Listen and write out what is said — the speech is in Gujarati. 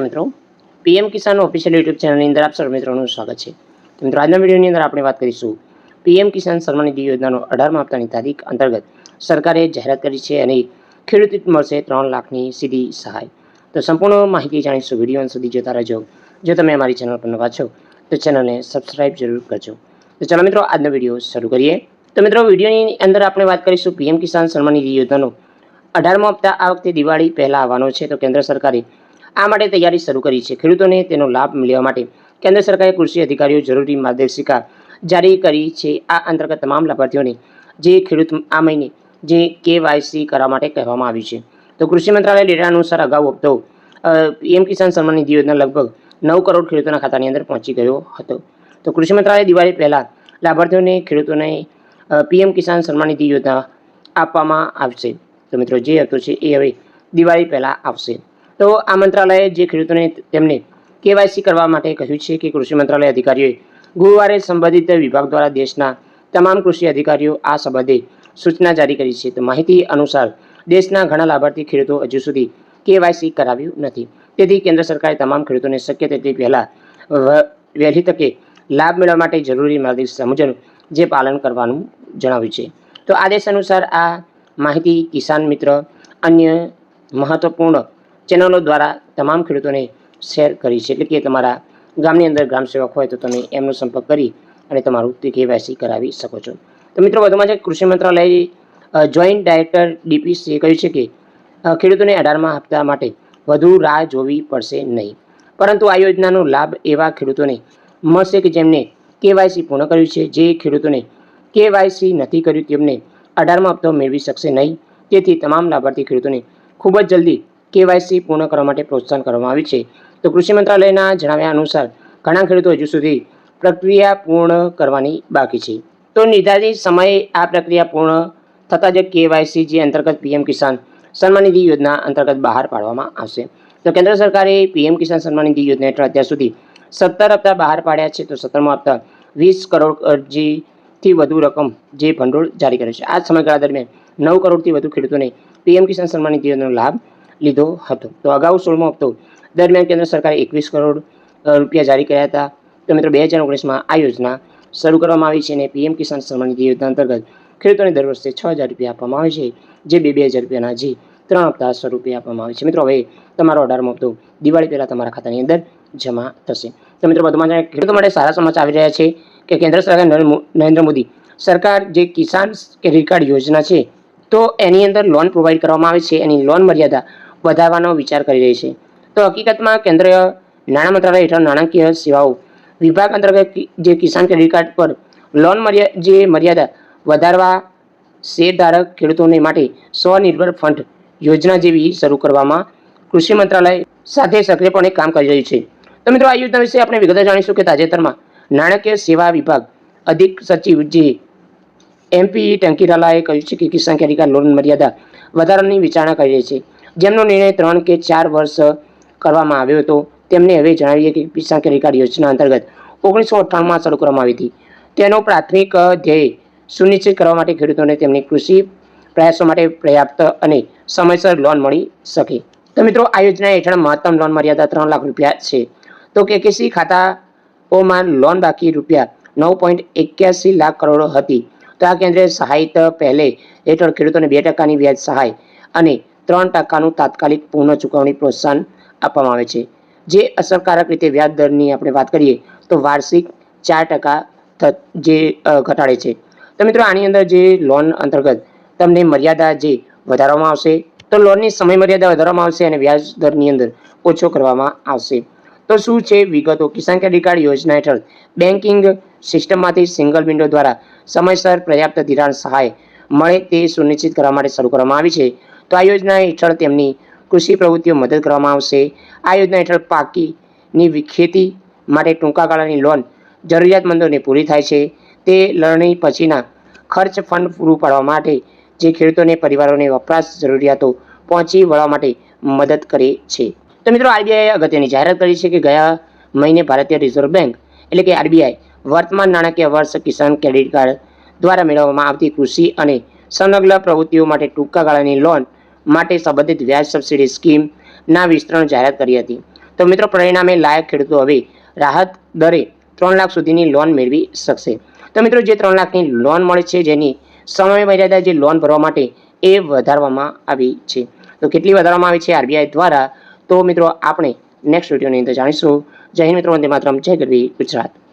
મિત્રો. પીએમ કિસાન ઓફિશિયલ યુટ્યુબ ચેનલની અંદર આપ સર્વ મિત્રોનું સ્વાગત છે. તો મિત્રો, આજના વિડીયોની અંદર આપણે વાત કરીશું પીએમ કિસાન સન્માન યોજનાનો અઢારમા હપ્તાની તારીખ અંતર્ગત સરકારે જાહેરાત કરી છે અને ખેડૂત મળશે ત્રણ લાખની સીધી સહાય. તો સંપૂર્ણ માહિતી જાણીશું વીડિયો અંત સુધી જોતા રહેજો. જો તમે અમારી ચેનલ પર નવા છો, તો ચેનલને સબસ્ક્રાઇબ જરૂર કરજો. તો ચાલો મિત્રો, આજનો વીડિયો શરૂ કરીએ. તો મિત્રો, વિડીયોની અંદર આપણે વાત કરીશું પીએમ કિસાન સન્માનિધિ યોજનાનો. અઢારમો હપ્તા આ વખતે દિવાળી પહેલાં આવવાનો છે. તો કેન્દ્ર સરકારે આ માટે તૈયારી શરૂ કરી છે. ખેડૂતોને તેનો લાભ લેવા માટે કેન્દ્ર સરકારે કૃષિ અધિકારીઓ જરૂરી માર્ગદર્શિકા જારી કરી છે. આ અંતર્ગત તમામ લાભાર્થીઓને જે ખેડૂત આ મહિને જે કેવાયસી કરવા માટે કહેવામાં આવ્યું છે. તો કૃષિ મંત્રાલય ડેટા અનુસાર અગાઉ હપ્તો પીએમ કિસાન સન્માન નિધિ યોજના લગભગ નવ કરોડ ખેડૂતોના ખાતાની અંદર પહોંચી ગયો હતો. તો કૃષિ મંત્રાલય દિવાળી પહેલાં લાભાર્થીઓને ખેડૂતોને પીએમ કિસાન સન્માન નિધિ યોજના આપવામાં આવશે. તો મિત્રો જે હતો છે એ હવે દિવાળી પહેલાં આવશે. તો આ મંત્રાલયે જે ખેડૂતોને તેમને કેવાયસી કરવા માટે કહ્યું છે કે કૃષિ મંત્રાલય અધિકારીઓએ ગુરુવારે સંબંધિત વિભાગ દ્વારા દેશના તમામ કૃષિ અધિકારીઓ આ સંબંધે સૂચના જારી કરી છે. તો માહિતી અનુસાર દેશના ઘણા લાભાર્થી ખેડૂતો હજુ સુધી કેવાયસી કરાવ્યું નથી. તેથી કેન્દ્ર સરકારે તમામ ખેડૂતોને શક્ય તેટલી પહેલાં વહેલી તકે લાભ મેળવવા માટે જરૂરી માર્ગદર્શિકા મુજબ જે પાલન કરવાનું જણાવ્યું છે. તો આદેશ અનુસાર આ માહિતી કિસાન મિત્ર અન્ય મહત્વપૂર્ણ ચેનલો દ્વારા તમામ ખેડૂતોને શેર કરી છે. એટલે કે તમારા ગામની અંદર ગ્રામ સેવક હોય તો તમે એમનો સંપર્ક કરી અને તમારું તે કેવાયસી કરાવી શકો છો. તો મિત્રો, વધુમાં છે કૃષિ મંત્રાલય જોઈન્ટ ડાયરેક્ટર ડીપીસીએ કહ્યું છે કે ખેડૂતોને અઢારમા હપ્તા માટે વધુ રાહ જોવી પડશે નહીં. પરંતુ આ યોજનાનો લાભ એવા ખેડૂતોને મળશે કે જેમને કેવાયસી પૂર્ણ કર્યું છે. જે ખેડૂતોને કેવાયસી નથી કર્યું તેમને અઢારમો હપ્તો મેળવી શકશે નહીં. તેથી તમામ લાભાર્થી ખેડૂતોને ખૂબ જ જલ્દી કેવાયસી પૂર્ણ કરવા માટે પ્રોત્સાહન કરવામાં આવ્યું છે. તો કૃષિ મંત્રાલયના જણાવ્યા અનુસાર, ઘણા ખેડૂતો હજુ સુધી પ્રક્રિયા પૂર્ણ કરવાની બાકી છે. તો નિર્ધારિત સમયે આ પ્રક્રિયા પૂર્ણ થતાં જ કેવાયસી જે અંતર્ગત પીએમ કિસાન સન્માન નિધિ યોજના અંતર્ગત બહાર પાડવામાં આવશે. તો કેન્દ્ર સરકારે પીએમ કિસાન સન્માન નિધિ યોજના હેઠળ અત્યાર સુધી સત્તર હપ્તા બહાર પાડ્યા છે. તો સત્તરમો હપ્તા વીસ કરોડ અરજીથી વધુ રકમ જે ભંડોળ જારી કરે છે. આ સમયગાળા દરમિયાન નવ કરોડથી વધુ ખેડૂતોને પીએમ કિસાન સન્માન નિધિ યોજનાનો લાભ લીધો હતો. તો અગાઉ સોળમો હપ્તો દરમિયાન કેન્દ્ર સરકારે એકવીસ કરોડ રૂપિયા જારી કર્યા હતા. તો મિત્રો બે હજાર ઓગણીસમાં આ યોજના શરૂ કરવામાં આવી છે અને પીએમ કિસાન સન્માન નિધિ યોજના અંતર્ગત ખેડૂતોને દર વર્ષે છ હજાર રૂપિયા આપવામાં આવે છે, જે બે બે હજાર રૂપિયાના જે ત્રણ હપ્તા સ્વરૂપે આપવામાં આવે છે. મિત્રો, હવે તમારો અઢારમો હપ્તો દિવાળી પહેલાં તમારા ખાતાની અંદર જમા થશે. તો મિત્રો, વધુમાં જાણે ખેડૂતો માટે સારા સમાચાર આવી રહ્યા છે કે કેન્દ્ર સરકાર નરેન્દ્ર મોદી સરકાર જે કિસાન ક્રેડિટ કાર્ડ યોજના છે, તો એની અંદર લોન પ્રોવાઈડ કરવામાં આવે છે. એની લોન મર્યાદા વધારવાનો વિચાર કરી રહી છે. તો હકીકતમાં કેન્દ્રીય નાણાં મંત્રાલય હેઠળ નાણાકીય સેવાઓ વિભાગ અંતર્ગત જે કિસાન ક્રેડિટ કાર્ડ પર લોન મર્યા, જે મર્યાદા વધારવા શેરધારક ખેડૂતોને માટે સ્વનિર્ભર ફંડ યોજના જેવી શરૂ કરવામાં કૃષિ મંત્રાલય સાથે સક્રિયપણે કામ કરી રહ્યું છે. તો મિત્રો, આ યોજના વિશે આપણે વિગતે જાણીશું કે તાજેતરમાં નાણાકીય સેવા વિભાગ અધિક સચિવ જે એમપી ટંકીરાલાએ કહ્યું છે કે કિસાન ક્રેડિટ કાર્ડ લોન મર્યાદા વધારાની વિચારણા કરી રહી છે. જેમનો નિર્ણય ત્રણ કે ચાર વર્ષ કરવામાં આવ્યો હતો. તેમને હવે જણાવીએ કે કિસાન ક્રેડિટ કાર્ડ યોજના અંતર્ગત ઓગણીસો અઠ્ઠાણુંમાં શરૂ કરવામાં આવી હતી. તેનો પ્રાથમિક ધ્યેય સુનિશ્ચિત કરવા માટે ખેડૂતોને તેમની કૃષિ પ્રયાસો માટે પર્યાપ્ત અને સમયસર લોન મળી શકે. તો મિત્રો, આ યોજના હેઠળ મહત્તમ લોન મર્યાદા ત્રણ લાખ રૂપિયા છે. તો કેકેસી ખાતાઓમાં લોન બાકી રૂપિયા નવ પોઈન્ટ એક્યાસી લાખ કરોડ હતી. તો આ કેન્દ્રે સહાયતા પહેલે હેઠળ ખેડૂતોને બે ટકાની વ્યાજ સહાય અને ત્રણ ટકાનું તાત્કાલિક પૂર્ણ ચૂકવણી પ્રોત્સાહન આપવામાં આવે છે. જે અસરકારક રીતે વ્યાજ દરની આપણે વાત કરીએ, તો વાર્ષિક ચાર ટકા જે ઘટાડે છે. તો મિત્રો, આની અંદર જે લોન અંતર્ગત તમને મર્યાદા જે વધારવામાં આવશે, તો લોનની સમય મર્યાદા વધારવામાં આવશે અને વ્યાજ દરની અંદર ઓછો કરવામાં આવશે. તો શું છે વિગતો? કિસાન ક્રેડિટ કાર્ડ યોજના હેઠળ બેન્કિંગ સિસ્ટમમાંથી સિંગલ વિન્ડો દ્વારા સમયસર પર્યાપ્ત ધિરાણ સહાય મળે તે સુનિશ્ચિત કરવા માટે શરૂ કરવામાં આવી છે. તો આ યોજના હેઠળ તેમની કૃષિ પ્રવૃત્તિઓ મદદ કરવામાં આવશે. આ યોજના હેઠળ પાકીની ખેતી માટે ટૂંકા ગાળાની લોન જરૂરિયાતમંદોને પૂરી થાય છે. તે લણણી પછીના ખર્ચ ફંડ પૂરું પાડવા માટે જે ખેડૂતોને, પરિવારોને વપરાશ જરૂરિયાતો પહોંચી વળવા માટે મદદ કરે છે. તો મિત્રો, આરબીઆઈએ અગત્યની જાહેરાત કરી છે કે ગયા મહિને ભારતીય રિઝર્વ બેંક એટલે કે આરબીઆઈ વર્તમાન નાણાકીય વર્ષ કિસાન ક્રેડિટ કાર્ડ દ્વારા મેળવવામાં આવતી કૃષિ અને સંલગ્ન પ્રવૃત્તિઓ માટે ટૂંકા ગાળાની લોન માટે સંબંધિત વ્યાજ સબસિડી સ્કીમના વિસ્તરણ જાહેરાત કરી હતી. તો મિત્રો, પરિણામે લાયક ખેડૂતો હવે રાહત દરે ત્રણ લાખ સુધીની લોન મેળવી શકશે. તો મિત્રો, જે ત્રણ લાખની લોન મળે છે, જેની સમય મર્યાદા જે લોન ભરવા માટે એ વધારવામાં આવી છે. તો કેટલી વધારવામાં આવી છે? આરબીઆઈ દ્વારા. તો મિત્રો, આપણે નેક્સ્ટ વિડીયોની અંદર જાણીશું. જય હિન્દ મિત્રો, વંદે માતરમ. જય ગરવી ગુજરાત.